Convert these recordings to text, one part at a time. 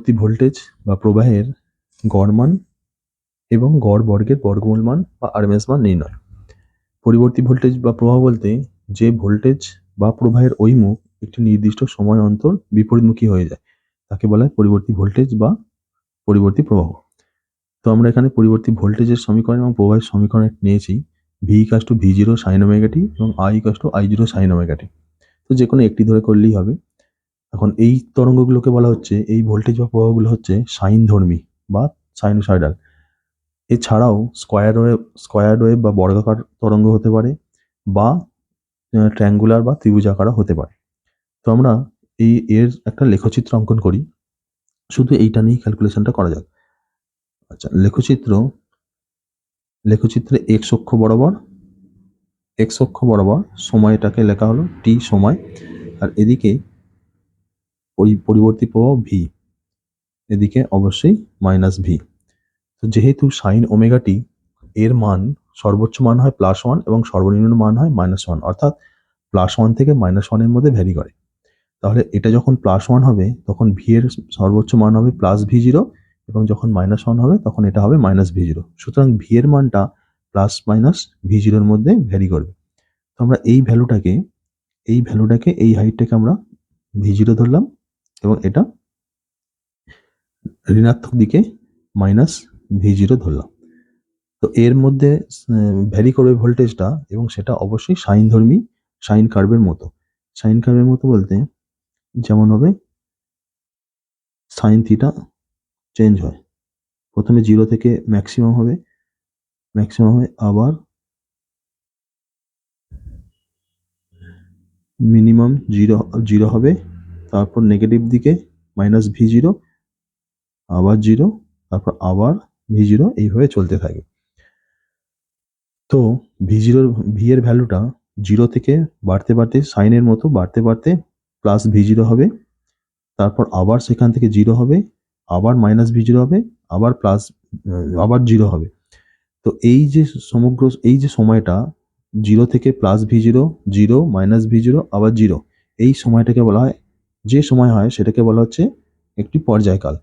পরিবর্তী voltage বা প্রবাহের গড় মান এবং গড় বর্গের বর্গমূল মান বা আরএমএস মান নির্ণয়। পরিবর্তী ভোল্টেজ বা প্রবাহ বলতে যে ভোল্টেজ বা প্রবাহের ওই মুখ একটি নির্দিষ্ট সময় অন্তর বিপরীতমুখী হয়ে যায়, তাকে বলা হয় পরিবর্তী ভোল্টেজ বা পরিবর্তী প্রবাহ। তো আমরা এখানে পরিবর্তী ভোল্টেজের সমীকরণ এবং প্রবাহের সমীকরণ নিয়েছি V equals to V zero sine omega t এবং I equals to I zero sine omega t তো যে কোনো একটি ধরে করলেই হবে। এখন এই তরঙ্গগুলোকে বলা হচ্ছে, এই ভোল্টেজ বা প্রবাহগুলো হচ্ছে সাইন ধর্মী বা সাইনোসয়েডাল এছাড়াও স্কোয়ার ওয়েভ স্কোয়ার ওয়েভ বা বর্গাকার তরঙ্গ হতে পারে বা ট্র্যাঙ্গুলার বা ত্রিভুজাকারও হতে পারে। তো আমরা এই এর একটা লেখচিত্র অঙ্কন করি। শুধু এইটা নিয়েই ক্যালকুলেশনটা করা যাক। আচ্ছা লেখচিত্র, লেখচিত্রে এক্স অক্ষ বরাবর এক্স অক্ষ বরাবর সময়টাকে লেখা হলো টি সময়। আর এদিকে ওই পরিবর্তী প্রবাহ ভি এদিকে অবশ্যই মাইনাস ভি তো যেহেতু সাইন ওমেগাটি এর মান সর্বোচ্চ মান হয় প্লাস ওয়ান এবং সর্বনিম্ন মান হয় মাইনাস ওয়ান অর্থাৎ প্লাস ওয়ান থেকে মাইনাস ওয়ানের মধ্যে ভ্যারি করে। তাহলে এটা যখন প্লাস ওয়ান হবে, তখন ভি এর সর্বোচ্চ মান হবে প্লাস ভি জিরো এবং যখন মাইনাস ওয়ান হবে, তখন এটা হবে মাইনাস ভি জিরো সুতরাং ভি এর মানটা প্লাস মাইনাস ভি জিরোর মধ্যে ভ্যারি করবে। তো আমরা এই ভ্যালুটাকে এই ভ্যালুটাকে এই হাইটটাকে আমরা ভি জিরো ধরলাম। এবং এটা ঋণাত্মক দিকে মাইনাস ভি জিরো ধরলাম। তো এর মধ্যে ভ্যারি করবে ভোল্টেজটা এবং সেটা অবশ্যই সাইন ধর্মী সাইন কার্ভের মতো। সাইন কার্ভের মতো বলতে যেমন হবে সাইন থিটা চেঞ্জ হয়। প্রথমে জিরো থেকে ম্যাক্সিমাম হবে ম্যাক্সিমাম হবে আবার মিনিমাম জিরো জিরো হবে। তারপর নেগেটিভ দিকে মাইনাস ভি জিরো আবার জিরো তারপর আবার ভি জিরো এইভাবে চলতে থাকে। তো ভি জিরোর ভি এর ভ্যালুটা জিরো থেকে বাড়তে বাড়তে সাইনের মতো বাড়তে বাড়তে প্লাস ভি জিরো হবে। তারপর আবার সেখান থেকে জিরো হবে, আবার মাইনাস ভি জিরো হবে, আবার প্লাস আবার জিরো হবে। তো এই যে সমগ্র, এই যে সময়টা জিরো থেকে plus V zero zero minus V zero আবার জিরো এই সময়টাকে বলা হয় যে সময় হয় সেটাকে বলা হচ্ছে একটি পর্যায়কাল।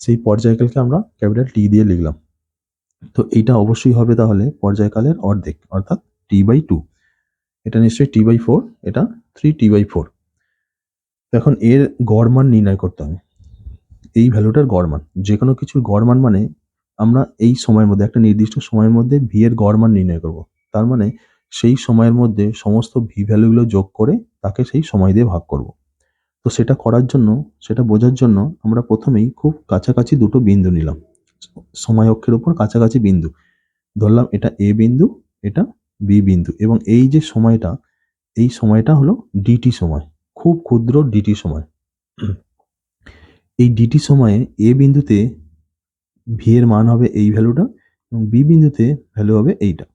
সেই পর্যায়কালকে আমরা ক্যাপিটাল টি দিয়ে লিখলাম। তো এইটা অবশ্যই হবে তাহলে পর্যায়কালের অর্ধেক, অর্থাৎ টি বাই টু এটা নিশ্চয়ই টি বাই ফোর এটা থ্রি টি বাই ফোর এখন এর গড় মান নির্ণয় করতে হবে। এই ভ্যালুটার গড় মান যে কোনো কিছুর গড় মান মানে আমরা এই সময়ের মধ্যে, একটা নির্দিষ্ট সময়ের মধ্যে ভি এর গড় মান নির্ণয় করব। তার মানে সেই সময়ের মধ্যে সমস্ত ভি ভ্যালুগুলো যোগ করে তাকে সেই সময় দিয়ে ভাগ করব। তো সেটা করার জন্য, সেটা বোঝার জন্য আমরা প্রথমেই খুব কাছাকাছি দুটো বিন্দু নিলাম। সময় অক্ষের উপর কাছাকাছি বিন্দু। ধরলাম এটা এ বিন্দু, এটা বি বিন্দু এবং এই যে সময়টা, এই সময়টা হলো ডিটি সময়, খুব ক্ষুদ্র ডিটি সময়। এই ডিটি সময়ে এ বিন্দুতে ভি এর মান হবে এই ভ্যালুটা এবং বি বিন্দুতে ভ্যালু হবে এইটা।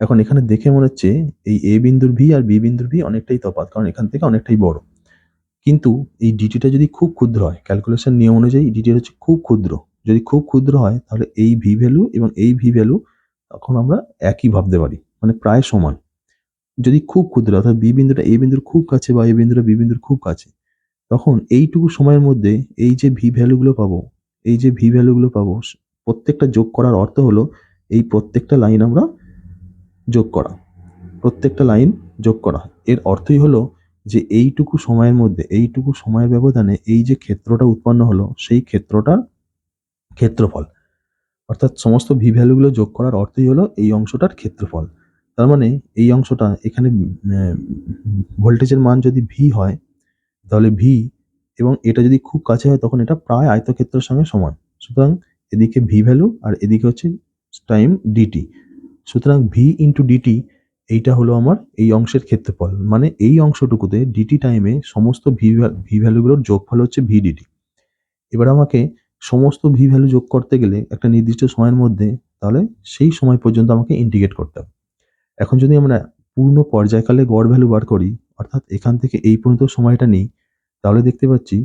এখন এখানে দেখে মনে হচ্ছে এই এ বিন্দুর ভি আর বি বিন্দুর ভি অনেকটাই তফাৎ, কারণ এখান থেকে অনেকটাই বড়। কিন্তু এই ডিটিটা যদি খুব ক্ষুদ্র হয় ক্যালকুলেশন নিয়ম অনুযায়ী ডিটি হচ্ছে খুব ক্ষুদ্র। যদি খুব ক্ষুদ্র হয়, তাহলে এই ভি ভ্যালু এবং এই ভি ভ্যালু তখন আমরা একই ভাবতে পারি মানে প্রায় সমান। যদি খুব ক্ষুদ্র, অর্থাৎ বি বিন্দুটা এ বিন্দুর খুব কাছে বা এ বিন্দুটা বি বিন্দুর খুব কাছে, তখন এইটুকু সময়ের মধ্যে এই যে ভি ভ্যালুগুলো পাবো, এই যে ভি ভ্যালুগুলো পাবো প্রত্যেকটা যোগ করার অর্থ হলো এই প্রত্যেকটা লাইন আমরা যোগ করা। প্রত্যেকটা লাইন যোগ করা। এর অর্থই হলো যে এইটুকু সময়ের মধ্যে, এইটুকু সময়ের ব্যবধানে এই যে ক্ষেত্রটা উৎপন্ন হলো, সেই ক্ষেত্রটার ক্ষেত্রফল। অর্থাৎ সমস্ত ভি ভ্যালুগুলো যোগ করার অর্থই হলো এই অংশটার ক্ষেত্রফল। তার মানে এই অংশটা এখানে ভোল্টেজের মান যদি ভি হয়, তাহলে ভি এবং এটা যদি খুব কাছে হয়, তখন এটা প্রায় আয়তক্ষেত্রের সঙ্গে সমান। সুতরাং এদিকে ভি ভ্যালু আর এদিকে হচ্ছে টাইম ডিটি সুতরাং ভি ইন্টু ডিটি এইটা হলো আমার এই অংশের ক্ষেত্রফল। মানে এই অংশটুকুতে ডিটি টাইমে সমস্ত ভি ভি ভ্যালুগুলোর যোগফল হচ্ছে ভি ডিটি এবার আমাকে সমস্ত ভি ভ্যালু যোগ করতে গেলে একটা নির্দিষ্ট সময়ের মধ্যে তাহলে সেই সময় পর্যন্ত আমাকে ইন্টিগ্রেট করতে হবে। এখন যদি আমরা পূর্ণ পর্যায়কালে গড় ভ্যালু বার করি, অর্থাৎ এখান থেকে এই পর্যন্ত সময়টা নিই, তাহলে দেখতে পাচ্ছি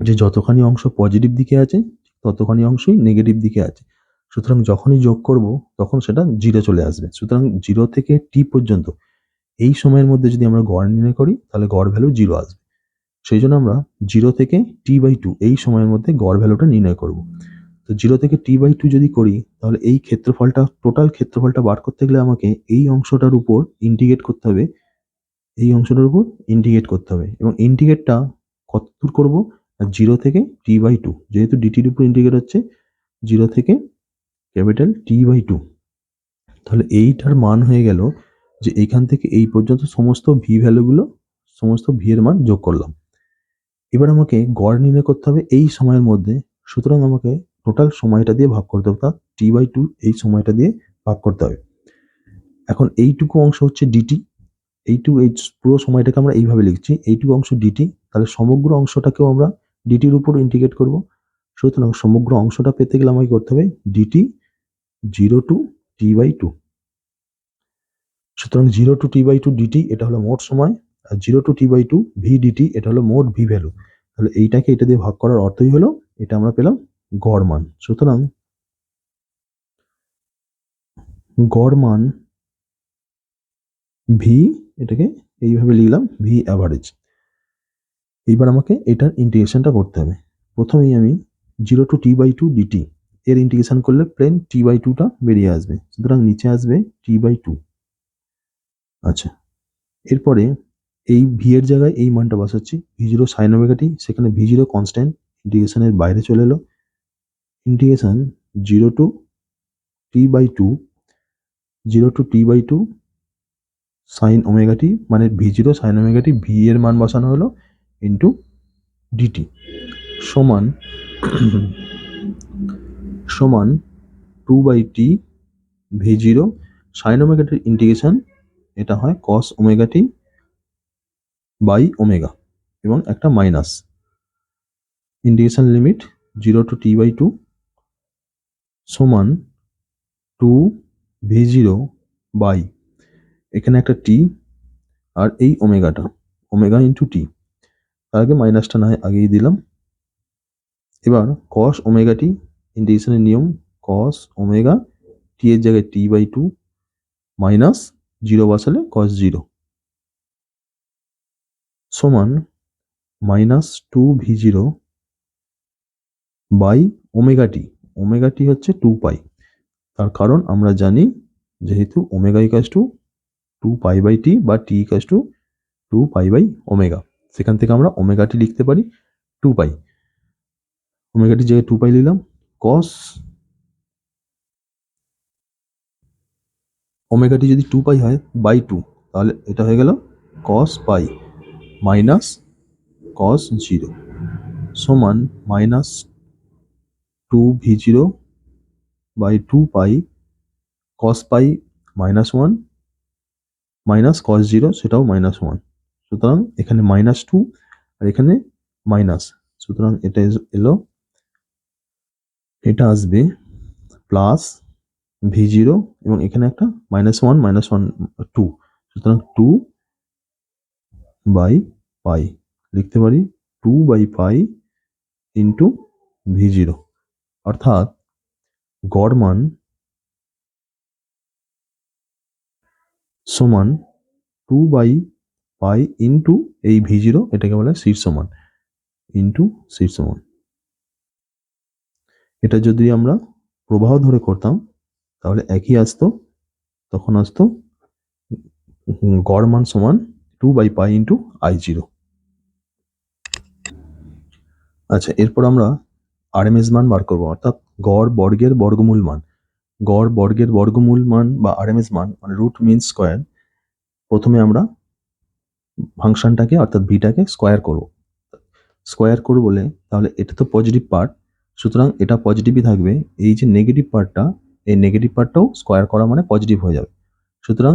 যে যতখানি অংশ পজিটিভ দিকে আছে, ততখানি অংশই নেগেটিভ দিকে আছে। সুতরাং যখনই যোগ করব, তখন সেটা জিরো চলে আসবে। সুতরাং জিরো থেকে টি পর্যন্ত, এই সময়ের মধ্যে যদি আমরা গড় নির্ণয় করি, তাহলে গড় ভ্যালু জিরো আসবে। সেই জন্য আমরা জিরো থেকে টি বাই টু এই সময়ের মধ্যে গড় ভ্যালুটা নির্ণয় করব। তো জিরো থেকে টি বাই টু যদি করি, তাহলে এই ক্ষেত্রফলটা টোটাল ক্ষেত্রফলটা বার করতে গেলে আমাকে এই অংশটার উপর ইন্টিগ্রেট করতে হবে। এই অংশটার উপর ইন্টিগ্রেট করতে হবে। এবং ইন্টিগ্রেটটা কত দূর করব? জিরো থেকে টি বাই টু যেহেতু ডিটির উপর ইন্টিগ্রেট হচ্ছে জিরো থেকে ক্যাপিটাল টি বাই টু তাহলে এইটার মান হয়ে গেল যে এইখান থেকে এই পর্যন্ত সমস্ত ভি ভ্যালুগুলো সমস্ত ভি এর মান যোগ করলাম। এবার আমাকে গড় নির্ণয় করতে হবে এই সময়ের মধ্যে। সুতরাং আমাকে টোটাল সময়টা দিয়ে ভাগ করতে হবে টি বাই টু এই সময়টা দিয়ে ভাগ করতে হবে। এখন এইটুকু অংশ হচ্ছে ডিটি এইটুকু এই পুরো সময়টাকে আমরা এইভাবে লিখছি, এইটুকু অংশ ডিটি তাহলে সমগ্র অংশটাকেও আমরা ডিটির উপর ইন্টিগ্রেট করব। সুতরাং সমগ্র অংশটা পেতে গেলে আমাকে করতে হবে? Dt zero to T by two সুতরাং zero to T by two dt এটা হলো মোট সময়, আর zero to T by two V dt এটা হলো মোট ভি ভ্যালু তাহলে এইটাকে এটা দিয়ে ভাগ করার অর্থই হলো এটা আমরা পেলাম গড় মান। সুতরাং গড় মান ভি এটাকে এইভাবে লিখলাম ভি অ্যাভারেজ এইবার আমাকে এটার ইন্টিগ্রেশনটা করতে হবে। প্রথমেই আমি zero to T by two dt এর ইন্টিগ্রেশন করলে প্লেন টি বাই টুটা বেরিয়ে আসবে। সুতরাং নিচে আসবে টি বাই টু আচ্ছা এরপরে এই ভি এর জায়গায় এই মানটা বসাচ্ছি। V zero sine omega t সেখানে ভি জিরো কনস্ট্যান্ট ইন্টিগ্রেশনের বাইরে চলে এলো। Integration zero to T by two zero to T by two sine omega t মানে V zero sine omega t V এর মান বসানো হলো ইন্টু ডিটি সমান সমান two by T V zero sine ওমেগাটির integration এটা হয় cos omega t by omega এবং একটা minus integration limit zero to T by two সমান টু ভি জিরো বাই এখানে একটা টি আর এই ওমেগাটা ওমেগা ইন্টু টি তার আগে মাইনাসটা না আগেই দিলাম। এবার কস ওমেগা টি ইন্টিগ্রেশনের নিয়ম কস ওমেগা টি এর জায়গায় T by two minus zero বসালে কস জিরো সমান minus two V zero by omega T omega T হচ্ছে টু পাই তার কারণ আমরা জানি যেহেতু omega equals to two pi by T বা T equals to two pi by omega সেখান থেকে আমরা ওমেগাটি লিখতে পারি টু পাই ওমেগাটি জায়গায় টু পাই নিলাম কস ওমেগাটি যদি টু পাই হয় বাই টু তাহলে এটা হয়ে গেল cos pi minus cos zero সমান minus two V zero by two pi cos pi minus one minus cos zero সেটাও মাইনাস ওয়ান সুতরাং এখানে মাইনাস টু আর এখানে মাইনাস সুতরাং এটা এলো এটা আসবে প্লাস ভি জিরো এবং এখানে একটা minus one minus one two সুতরাং টু বাই পাই লিখতে পারি two by pi into V zero অর্থাৎ গড় মান সমান টু বাই পাই ইন্টু এই ভি জিরো এটাকে বলে শীর্ষমান ইন্টু শীর্ষমান এটা যদি আমরা প্রবাহ ধরে করতাম, তাহলে একই আসতো, তখন আসতো গড় মান সমান two by pi into I zero আচ্ছা এরপর আমরা আরএমএস মান বার করব, অর্থাৎ গড় বর্গের বর্গমূল মান। গড় বর্গের বর্গমূল মান বা আরএমএস মান মানে রুট মিন স্কোয়ার প্রথমে আমরা ফাংশনটাকে অর্থাৎ ভিটাকে স্কোয়ার করব। স্কোয়ার করব বলে, তাহলে এটা তো পজিটিভ পার্ট সুতরাং এটা পজিটিভই থাকবে। এই যে নেগেটিভ পার্টটা এই নেগেটিভ পার্টটাও স্কোয়ার করা মানে পজিটিভ হয়ে যাবে। সুতরাং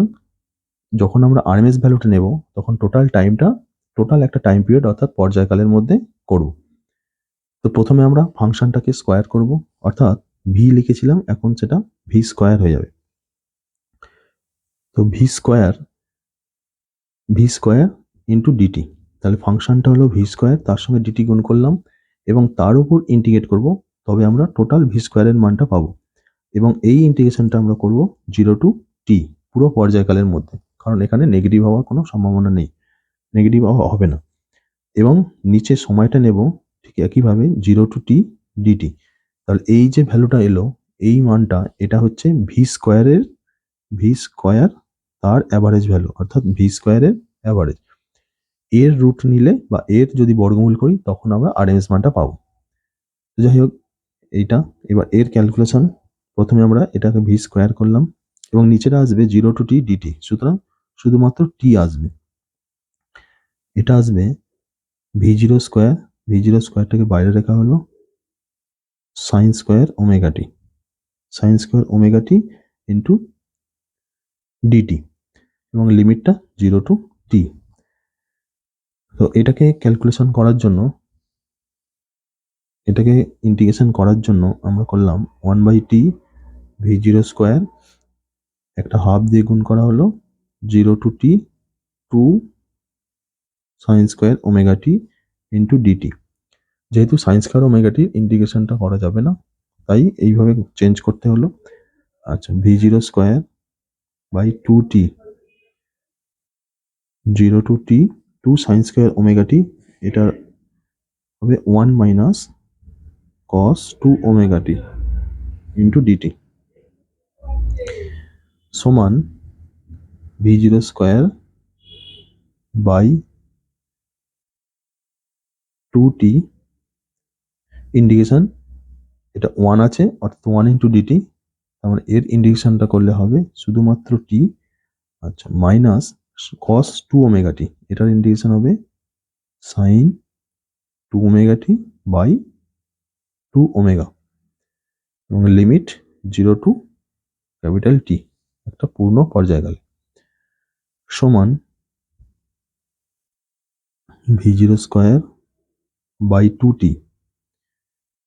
যখন আমরা আরএমএস ভ্যালুটা নেব, তখন টোটাল টাইমটা টোটাল একটা টাইম পিরিয়ড অর্থাৎ পর্যায়কালের মধ্যে করব। তো প্রথমে আমরা ফাংশনটাকে স্কোয়ার করব, অর্থাৎ ভি লিখেছিলাম, এখন সেটা ভি স্কোয়ার হয়ে যাবে। তো V square V square into DT তাহলে ফাংশনটা হলো ভি স্কোয়ার তার সঙ্গে ডিটি গুণ করলাম। এবং তার উপর ইন্টিগ্রেট করব, তবে আমরা টোটাল ভি স্কোয়ারের মানটা পাবো। এবং এই ইন্টিগ্রেশনটা আমরা করব জিরো টু টি পুরো পর্যায়কালের মধ্যে। কারণ এখানে নেগেটিভ হওয়ার কোনো সম্ভাবনা নেই। নেগেটিভ হওয়া হবে না। এবং নিচে সময়টা নেব ঠিক একইভাবে জিরো টু টি ডিটি তাহলে এই যে ভ্যালুটা এলো, এই মানটা, এটা হচ্ছে ভি স্কোয়ারের ভি স্কোয়ার তার অ্যাভারেজ ভ্যালু অর্থাৎ ভি স্কোয়ারের অ্যাভারেজ এর রুট নিলে বা এর যদি বর্গমূল করি, তখন আমরা আরএমএস মানটা পাবো। যাই হোক, এইটা। এবার এর ক্যালকুলেশন প্রথমে আমরা এটাকে ভি স্কোয়ার করলাম এবং নিচেটা আসবে জিরো টু টি ডিটি সুতরাং শুধুমাত্র টি আসবে। এটা আসবে V zero square V zero স্কোয়ারটাকে বাইরে রাখা হলো sine square omega T sine square omega T into DT এবং লিমিটটা জিরো টু টি তো এটাকে ক্যালকুলেশন করার জন্য, এটাকে ইন্টিগ্রেশন করার জন্য আমরা করলাম one by T V zero square একটা হাফ দিয়ে গুণ করা হলো zero to T two sine square omega T into DT যেহেতু সাইন স্কোয়ার ওমেগা টির ইন্টিগ্রেশনটা করা যাবে না, তাই এইভাবে চেঞ্জ করতে হলো। আচ্ছা V zero square by two T zero to T two sine square omega T এটা হবে one minus cos two omega T into DT সমান V zero square by two T indication এটা ওয়ান আছে, অর্থাৎ one into DT তার মানে এর ইন্ডিকেশনটা করলে হবে শুধুমাত্র টি আচ্ছা minus cos two omega T এটার ইন্ডিকেশন হবে sine two omega T by two omega এবং limit zero to capital T একটা পূর্ণ পর্যায়কাল। সমান V zero square by two T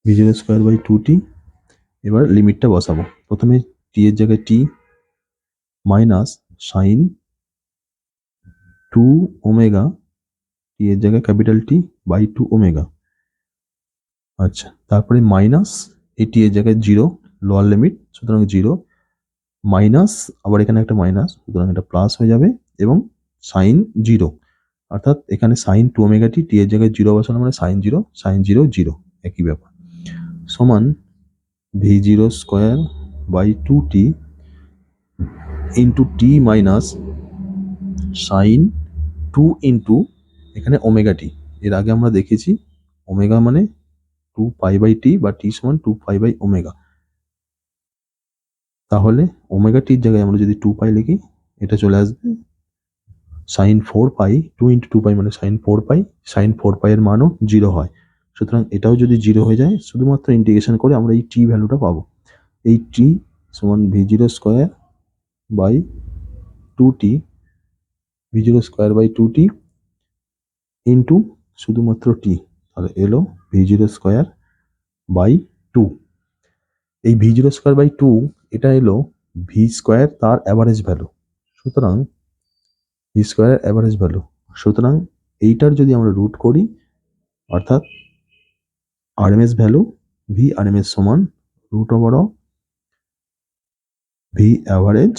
V zero square by two T এবার লিমিটটা বসাবো। প্রথমে টি এর জায়গায় T minus sine two omega T এর জায়গায় capital T by two omega আচ্ছা তারপরে মাইনাস এই টি এর জায়গায় জিরো লোয়ার লিমিট সুতরাং জিরো মাইনাস আবার এখানে একটা মাইনাস সুতরাং এটা প্লাস হয়ে যাবে, এবং সাইন জিরো অর্থাৎ এখানে sine two omega T T এর জায়গায় জিরো বসানো মানে sine zero sine zero zero একই ব্যাপার। সমান V zero square by two T into T minus sine two into এখানে ওমেগা টি এর আগে আমরা দেখেছি ওমেগা মানে টু পাই বাই টি বা টি সমান টু পাই বাই ওমেগা তাহলে ওমেগা টির জায়গায় আমরা যদি টু পাই লিখি, এটা চলে আসবে sine four pi two into two pi মানে sine four pi sine four pi এর মানও জিরো হয়। সুতরাং এটাও যদি জিরো হয়ে যায়, শুধুমাত্র ইন্টিগ্রেশন করে আমরা এই টি ভ্যালুটা পাবো। এই টি সমান V zero square by two T V zero square by two T into শুধুমাত্র টি তাহলে এলো V zero square by two এই V zero square by two এটা এলো ভি স্কোয়ার তার অ্যাভারেজ ভ্যালু সুতরাং ভি স্কোয়ার অ্যাভারেজ ভ্যালু সুতরাং এইটার যদি আমরা রুট করি, অর্থাৎ আরএমএস ভ্যালু ভি আরএমএস সমান root over of V average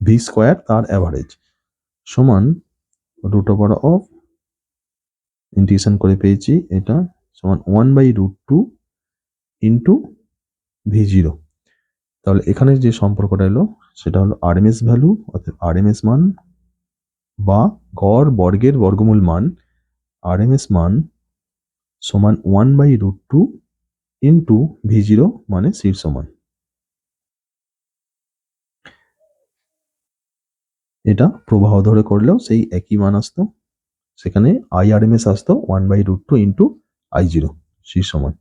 V square তার অ্যাভারেজ সমান রুট ওভার অফ ইন্টিগ্রেশন করে পেয়েছি এটা সমান one by root two into V zero তাহলে এখানে যে সম্পর্কটা এলো, সেটা হলো আরএমএস ভ্যালু অর্থাৎ আরএমএস মান বা গড় বর্গের বর্গমূল মান আরএমএস মান সমান one by root two into V zero মানে শীর্ষ মান এটা প্রবাহ ধরে করলেও সেই একই মান আসতো। সেখানে আই আর এম এস আসতো one by root two into I zero সেই মান